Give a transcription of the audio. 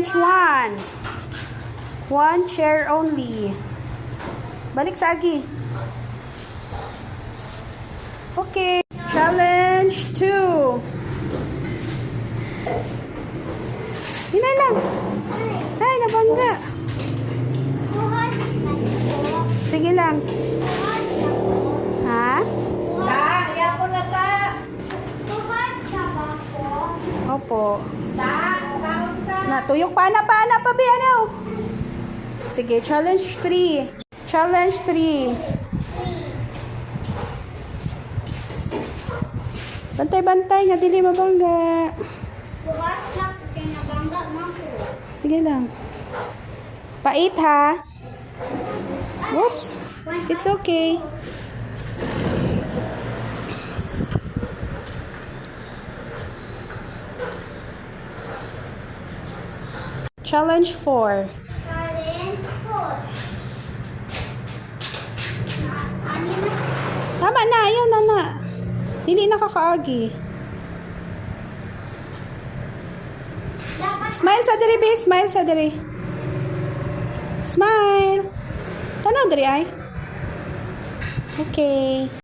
Challenge 1. One chair only. Balik sa agi. Okay. Challenge 2. Hinay lang. Ay, nabangga. Sige lang. Ha? Ta, iya ko na ta. Opo. Ta, tawag ta. Natuyok pa na pa na pa bi ano? Sige, challenge 3. Challenge 3. Bantay-bantay nga dili mabangga. Sige lang. Pait ha. Oops. It's okay. Challenge 4. Tama na, ayaw na na. Dili nakakaagi. Smile sa diri, be. Smile sa diri. Smile. Tanaw diri ay. Okay.